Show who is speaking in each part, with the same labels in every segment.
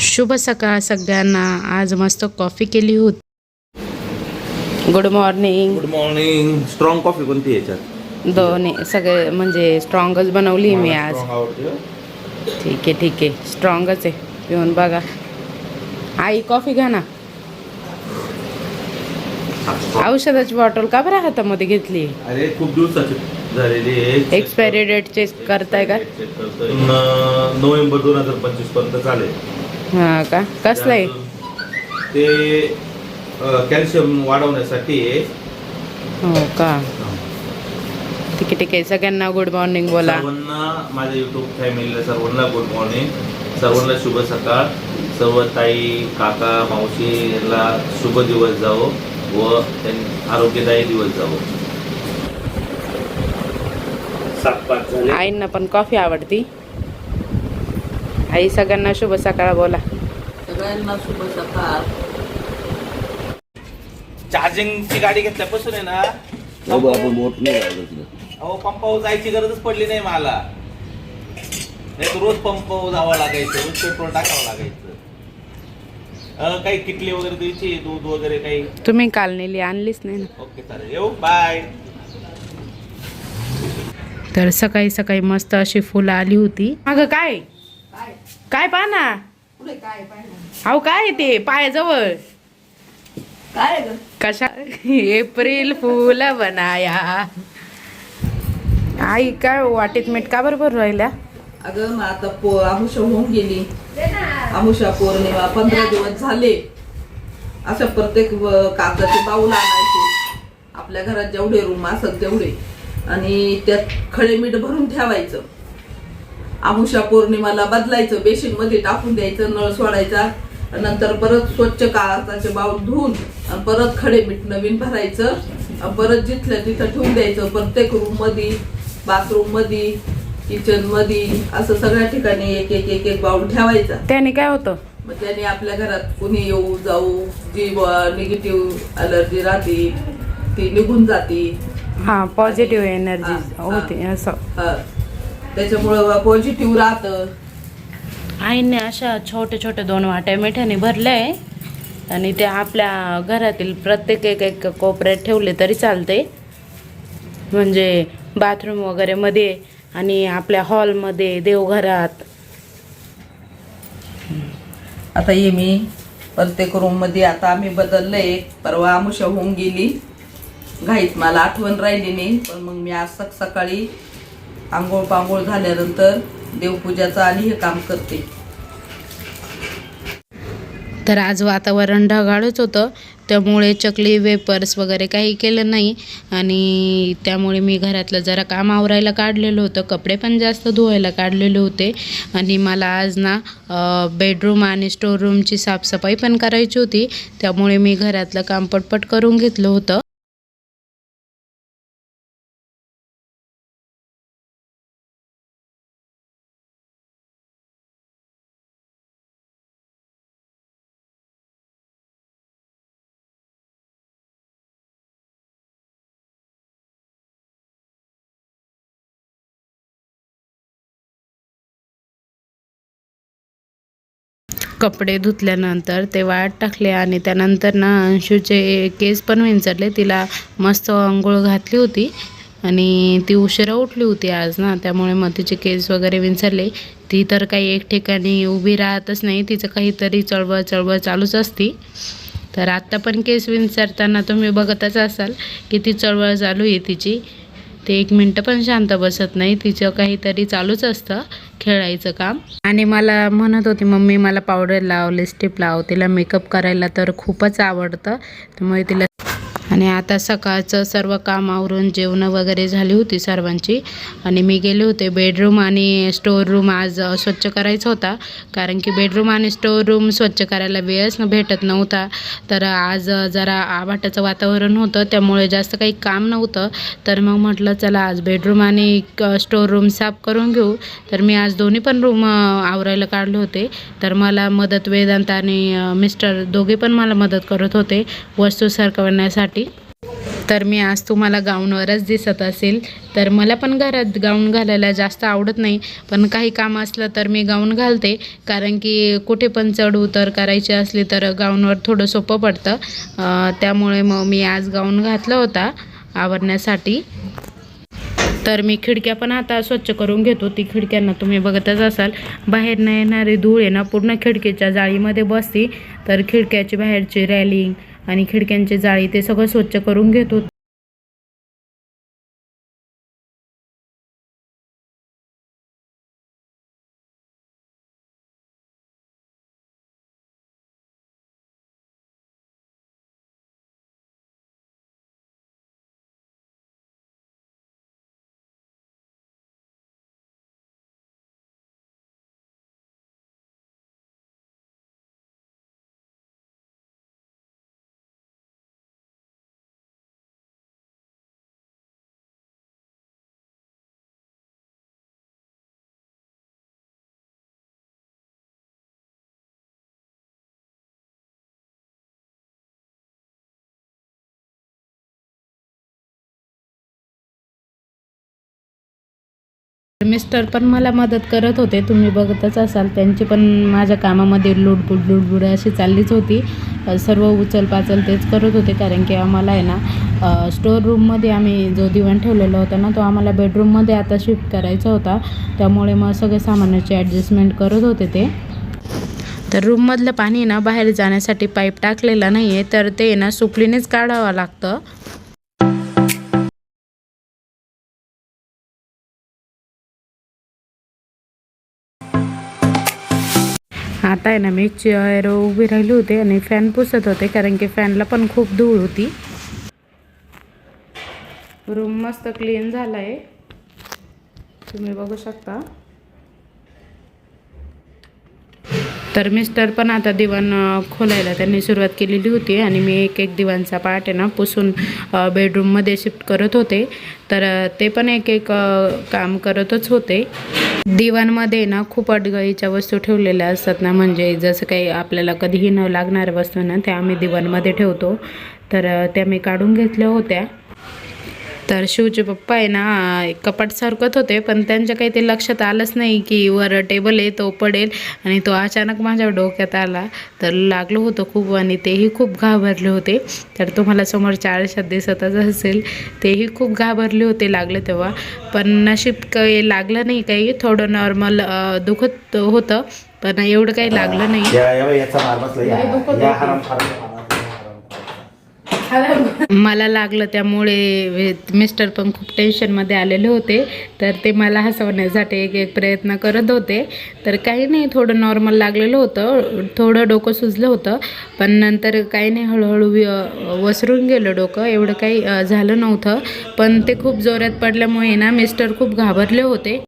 Speaker 1: शुभ सकाळ सगळ्यांना. आज मस्त कॉफी केली होती. Good morning
Speaker 2: good morning strong coffee कोणती आहे याच्यात?
Speaker 1: दोन्ही. सगळे म्हणजे स्ट्रॉंगच बनवली मी आज.
Speaker 2: हो.
Speaker 1: ठीक आहे ठीक आहे. स्ट्रॉंगच आहे. पिऊन बघा. आई कॉफी घ्या ना. औषधाची बॉटल का बरं हातामध्ये घेतली?
Speaker 2: अरे खूप दिवसाची झालेली आहे.
Speaker 1: एक्सपायरी डेट चेक करताय का?
Speaker 2: नोव्हेंबर दोन हजार पंचवीसपर्यंत चालेल.
Speaker 1: हां का? कसलं आहे?
Speaker 2: ते कॅल्शियम वाढवण्यासाठी आहे
Speaker 1: हो का? ठीक आहे ठीक आहे. सगळ्यांना गुड मॉर्निंग बोला.
Speaker 2: सर्वांना माझ्या युट्यूब फॅमिलीला सर्वांना गुड मॉर्निंग सर्वांना शुभ सकाळ. सर्व ताई काका मावशी यांना शुभ दिवस जावो व आरोग्यदायी दिवस जावो.
Speaker 1: आईंना पण कॉफी आवडती? आई सगळ्यांना शुभ सकाळ बोला.
Speaker 3: सगळ्यांना शुभ सकाळ.
Speaker 2: चार्जिंगची गाडी घेतल्यापासून आहे ना
Speaker 4: तिला
Speaker 2: अहो पंपावर जायची गरजच पडली नाही मला. नाही तर रोज पंपावर जावं लागायचं रोज पेट्रोल टाकावं लागायचं. काही किटली वगैरे द्यायची दूध वगैरे काही?
Speaker 1: तुम्ही काल नेली आणलीच नाही ना.
Speaker 2: ओके चालेल. येऊ बाय.
Speaker 1: तर सकाळी सकाळी मस्त अशी फुलं आली होती. अगं काय? काय पहा ना
Speaker 3: काय
Speaker 1: अहो काय ते? पायाजवळ.
Speaker 3: काय
Speaker 1: कशा? एप्रिल फुल बनाया. आई काय वाटीत मीठ का बरोबर राहिल्या?
Speaker 3: अगं मग आता पो आमुषा होऊन गेली. आमुषा पौर्णिमा पंधरा दिवस झाले. अशा प्रत्येक कागदाचे बाऊल आणायचे. आपल्या घरात जेवढे रूम असत तेवढे. आणि त्यात खडे मीठ भरून ठेवायचं. आमुषा पौर्णिमाला बदलायचं बेसिनमध्ये टाकून द्यायचं नळ सोडायचा नंतर परत स्वच्छ कागदाचे बाऊल धुवून परत खडे मीठ नवीन भरायचं परत जिथल्या तिथं ठेवून द्यायचं प्रत्येक रूममध्ये बाथरूममध्ये किचनमध्ये असं सगळ्या ठिकाणी एक एक एक एक बाऊल ठेवायचा.
Speaker 1: त्याने काय होतं?
Speaker 3: मग त्याने आपल्या घरात कुणी येऊ जाऊ जी निगेटिव्ह अलर्जी राहते ती निघून जाते.
Speaker 1: हा पॉझिटिव्ह एनर्जी होते असं.
Speaker 3: त्याच्यामुळं पॉझिटिव्ह राहतं.
Speaker 1: आईने अशा छोटे छोटे दोन वाट्या मिठाने भरले आणि ते आपल्या घरातील प्रत्येक एक एक कोपऱ्यात ठेवले तरी चालते. म्हणजे बाथरूम वगैरे मध्ये आणि आपल्या हॉलमध्ये देवघरात.
Speaker 3: आता ये मी. प्रत्येक रूममध्ये आता आम्ही बदललंय. परवा आमुषा होऊन गेली. घाईत मला आठवण राहिली नाही. पण मग मी आज सक सकाळी आंघोळ पांघोळ झाल्यानंतर देवपूजाचं आणि हे काम करते.
Speaker 1: तर आज वातावरण ढगाळच होतं. त्यामुळे चकली वेपर्स वगैरे काही केलं नाही. आणि त्यामुळे मी घरातलं जरा काम आवरायला काढलेलं होतं. कपडे पण जास्त धुवायला काढलेले होते. आणि मला आज ना बेडरूम आणि स्टोर रूमची साफसफाई पण करायची होती. त्यामुळे मी घरातलं काम पटपट करून घेतलं होतं. कपडे धुतल्यानंतर ते वाळत टाकले आणि त्यानंतर ना अंशूचे केस पण विंचरले. तिला मस्त आंघोळ घातली होती आणि ती उशिरा उठली होती आज ना त्यामुळे मग तिचे केस वगैरे विंचरले. ती तर काही एक ठिकाणी उभी राहतच नाही तिचं काहीतरी चळवळ चळवळ चालूच असती. तर आत्ता पण केस विंचरताना तुम्ही बघतच असाल की ती चळवळ चालू आहे तिची. ते एक मिनटं पण शांत बसत नाही. तिचं काहीतरी चालूच असतं खेळायचं काम. आणि मला म्हणत होती मम्मी मला पावडर लाव लिस्टिप लाव. तिला मेकअप करायला तर खूपच आवडतं. त्यामुळे तिला आणि आता सकाळचं सर्व काम आवरून जेवणं वगैरे झाली होती सर्वांची. आणि मी गेले होते बेडरूम आणि स्टोअर रूम आज स्वच्छ करायचा होता. कारण की बेडरूम आणि स्टोअर रूम स्वच्छ करायला वेळच भेटत नव्हता. तर आज जरा आभाटाचं वातावरण होतं. त्यामुळे जास्त काही काम नव्हतं. तर मग म्हटलं चला आज बेडरूम आणि स्टोअर रूम साफ करून घेऊ. तर मी आज दोन्ही पण रूम आवरायला काढले होते. तर मला मदत वेदांत आणि मिस्टर दोघे पण मला मदत करत होते. वस्तू सरकवण्यासाठी तर मी आज तुम्हाला गाऊनवरच दिसत असेल. तर मला पण घरात गाऊन घालायला जास्त आवडत नाही. पण काही काम असलं तर मी गाऊन घालते. कारण की कुठे पण चढ उतर करायची असली तर गाऊनवर थोडं सोपं पडतं. त्यामुळे मग मी आज गाऊन घातला होता आवरण्यासाठी. तर मी खिडक्या पण आता स्वच्छ करून घेतो. ती खिडक्यांना तुम्ही बघतच असाल. बाहेर न येणारी धूळ आहे ना पूर्ण खिडकीच्या जाळीमध्ये बसते. तर खिडक्याची बाहेरची रॅलिंग आणि खिडक्यांचे जाळी ते सगळं स्वच्छ करून घेतो. मिस्टर पण मला मदत करत होते. तुम्ही बघतच असाल त्यांची पण माझ्या कामामध्ये लुडबुड लुडबुड अशी चाललीच होती. सर्व उचल पाचल तेच करत होते कारण की आम्हाला आहे ना स्टोअर रूममध्ये आम्ही जो दिवाण ठेवलेला होता ना तो आम्हाला बेडरूममध्ये आता शिफ्ट करायचा होता. त्यामुळे मग सगळे सामानाची ॲडजस्टमेंट करत होते ते. तर रूममधलं पाणी ना बाहेर जाण्यासाठी पाईप टाकलेला नाही आहे तर ते ना सुपलीनेच काढावं लागतं. आता आहे ना मी चेअर उभी राहिली होते आणि फॅन पुसत होते कारण की फॅनला पण खूप धूळ होती. रूम मस्त क्लीन झाला आहे तुम्ही बघू शकता. तर मिस्टर पण आता दिवाण खोलायला त्यांनी सुरुवात केलेली होती आणि मी एक एक दिवाणचा पार्ट आहे ना पुसून बेडरूममध्ये शिफ्ट करत होते. तर ते पण एक एक काम करतच होते. दिवाणमध्ये ना खूप अडगळीच्या वस्तू ठेवलेल्या असतात ना म्हणजे जसं काही आपल्याला कधीही न लागणाऱ्या वस्तू ना त्या आम्ही दिवाणमध्ये ठेवतो. तर त्या मी काढून घेतल्या होत्या. तर शिवचे पप्पा आहे ना कपाट सारखत होते पण त्यांच्या काही ते लक्षात आलंच नाही की वर टेबल आहे तो पडेल आणि तो अचानक माझ्या डोक्यात आला. तर लागलं होतं खूप आणि तेही खूप घाबरले होते. तर तुम्हाला समोरच्या आळशात दिसतच असेल तेही खूप घाबरले होते लागले तेव्हा. पण नशीब काही लागलं नाही काही थोडं नॉर्मल दुखत होतं पण एवढं काही लागलं नाही. मला लागलं त्यामुळे मिस्टर पण खूप टेन्शनमध्ये आलेले होते. तर ते मला हसवण्यासाठी एक एक प्रयत्न करत होते. तर काही नाही थोडं नॉर्मल लागलेलं होतं. थोडं डोकं सुजलं होतं. पण नंतर काही नाही हळूहळू वसरून गेलं डोकं. एवढं काही झालं नव्हतं. पण ते खूप जोरात पडल्यामुळे ना मिस्टर खूप घाबरले होते.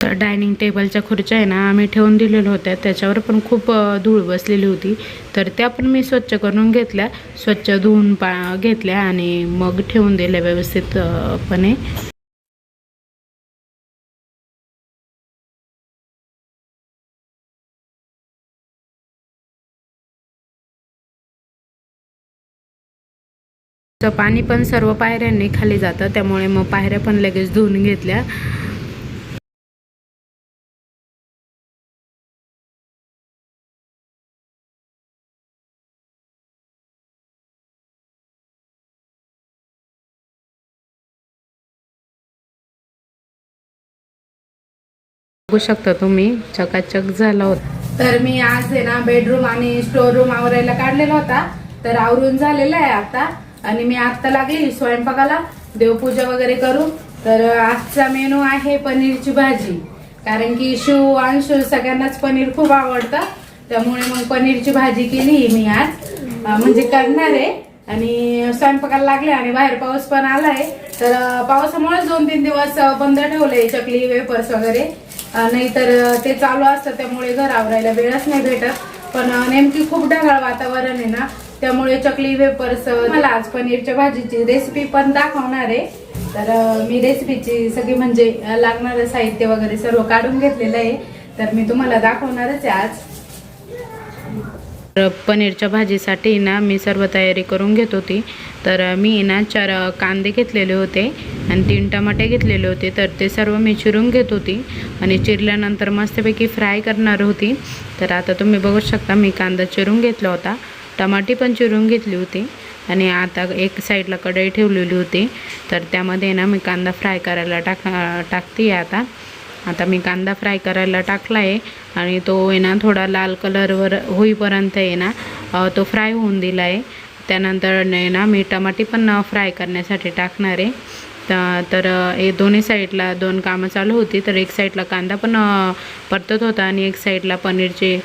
Speaker 1: तर डायनिंग टेबलच्या खुर्च्या आहे ना आम्ही ठेवून दिलेल्या होत्या. त्याच्यावर पण खूप धूळ बसलेली होती. तर त्या पण मी स्वच्छ करून घेतल्या. स्वच्छ धुवून पा घेतल्या आणि मग ठेवून दिल्या व्यवस्थितपणे. तर पाणी पण सर्व पायऱ्यांनी खाली जातं. त्यामुळे मग पायऱ्या पण लगेच धुवून घेतल्या. बघू शकता तुम्ही चकाचक झाला होता. तर मी आज आहे ना बेडरूम आणि स्टोर रूम आवरायला काढलेला होता. तर आवरून झालेला आहे आता. आणि मी आत्ता लागली स्वयंपाकाला. देवपूजा वगैरे करू. तर आजचा मेनू आहे पनीरची भाजी. कारण की शिव अंशू सगळ्यांनाच पनीर खूप आवडतं. त्यामुळे मग पनीरची भाजी केली मी आज. म्हणजे करणार आहे. आणि स्वयंपाकाला लागले आणि बाहेर पाऊस पण आलाय. तर पावसामुळे दोन तीन दिवस बंद ठेवले चकली वेपर्स वगैरे. नाहीतर ते चालू असतं त्यामुळे घर आवरायला वेळच नाही भेटत. पण नेमकी खूप ढगाळ वातावरण आहे ना त्यामुळे चकली वेपर्स मला आज पनीरच्या भाजीची रेसिपी पण दाखवणार आहे. तर मी रेसिपीची सगळी म्हणजे लागणारं साहित्य वगैरे सर्व काढून घेतलेलं आहे. तर मी तुम्हाला दाखवणारच आहे आज. तर पनीरच्या भाजीसाठी ना मी सर्व तयारी करून घेत होती. तर मी ना चार कांदे घेतलेले होते आणि तीन टमाटे घेतलेले होते. तर ते सर्व मी चिरून घेत होती आणि चिरल्यानंतर मस्तपैकी फ्राय करणार होती. तर आता तुम्ही बघू शकता मी कांदा चिरून घेतला होता. टमाटे पण चिरून घेतली होती आणि आता एक साईडला कढई ठेवलेली होती. तर त्यामध्ये ना मी कांदा फ्राय करायला टाक टाकते आता. आता मी कांदा फ्राय करायला टाकला आहे आणि तो आहे ना थोडा लाल कलरवर होईपर्यंत आहे ना तो फ्राय होऊन दिला आहे त्यानंतर आहे ना मी टमाटे पण फ्राय करण्यासाठी टाकणार आहे. तर हे दोन्ही साईडला दोन कामं चालू होती तर एक साईडला कांदा पण परतत होता आणि एक साईडला पनीरचे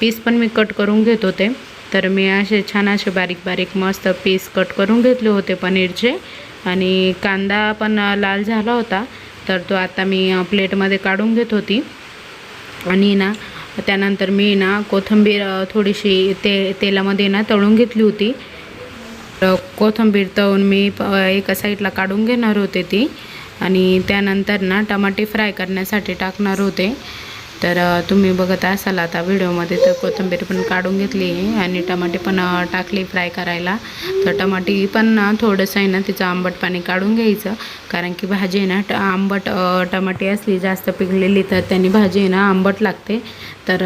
Speaker 1: पीस पण मी कट करून घेत होते. तर मी असे छान असे बारीक बारीक मस्त पीस कट करून घेतले होते पनीरचे. आणि कांदा पण लाल झाला होता. तर तो आता मी प्लेटमध्ये काढून घेत होती. आणि ना त्यानंतर मी ना कोथिंबीर थोडीशी ते तेलामध्ये ना तळून घेतली होती. कोथिंबीर तळून मी प- एका साईडला काढून घेणार होते ती. आणि त्यानंतर ना टमाटे फ्राय करण्यासाठी टाकणार होते. तर तुम्ही बघत असाल आता व्हिडिओमध्ये तर कोथिंबीर पण काढून घेतली आहे आणि टमाटे पण टाकली फ्राय करायला. तर टमाटे पण ना थोडंसं आहे ना तिचं आंबट पाणी काढून घ्यायचं. कारण की भाजी आहे ना ट आंबट टमाटे असली जास्त पिकलेली तर त्यांनी भाजी आहे ना आंबट लागते. तर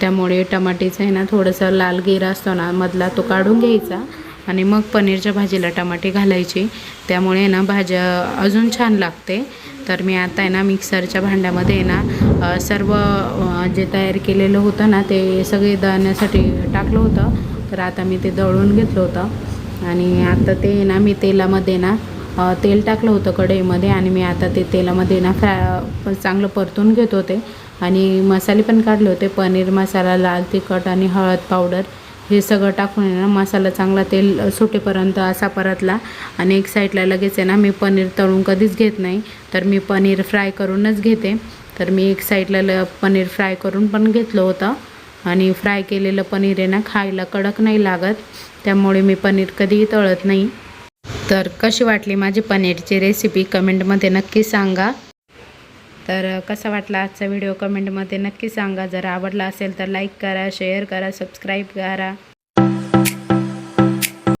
Speaker 1: त्यामुळे टमाटेचं आहे ना थोडंसं लाल गिर असतो ना मधला तो काढून घ्यायचा. आणि मग पनीरच्या भाजीला टमाटे घालायचे. त्यामुळे ना भाज्या अजून छान लागते. तर मी आता आहे ना मिक्सरच्या भांड्यामध्ये आहे ना सर्व जे तयार केलेलं होतं ना ते सगळे दळण्यासाठी टाकलं होतं. तर आता मी ते दळून घेतलं होतं. आणि आता ते ना मी तेलामध्ये ना तेल टाकलं होतं कढईमध्ये आणि मी आता ते तेलामध्ये ना फ्राय चांगलं परतून घेत होते. आणि मसाले पण काढले होते. पनीर मसाला लाल तिखट आणि हळद पावडर. हे सगळं टाकून आहे ना मसाला चांगला तेल सुटेपर्यंत असा परतला. आणि एक साईडला लगेच आहे ना मी पनीर तळून कधीच घेत नाही. तर मी पनीर फ्राय करूनच घेते. तर मी एक साईडला ल पनीर फ्राय करून पण घेतलं होतं. आणि फ्राय केलेलं पनीर आहे ना खायला कडक नाही लागत. त्यामुळे मी पनीर कधीही तळत नाही. तर कशी वाटली माझी पनीरची रेसिपी कमेंटमध्ये नक्की सांगा. तर कसा वाटला आजचा व्हिडिओ कमेंटमध्ये नक्की सांगा. जर आवडला असेल तर लाईक करा शेअर करा सबस्क्राईब करा.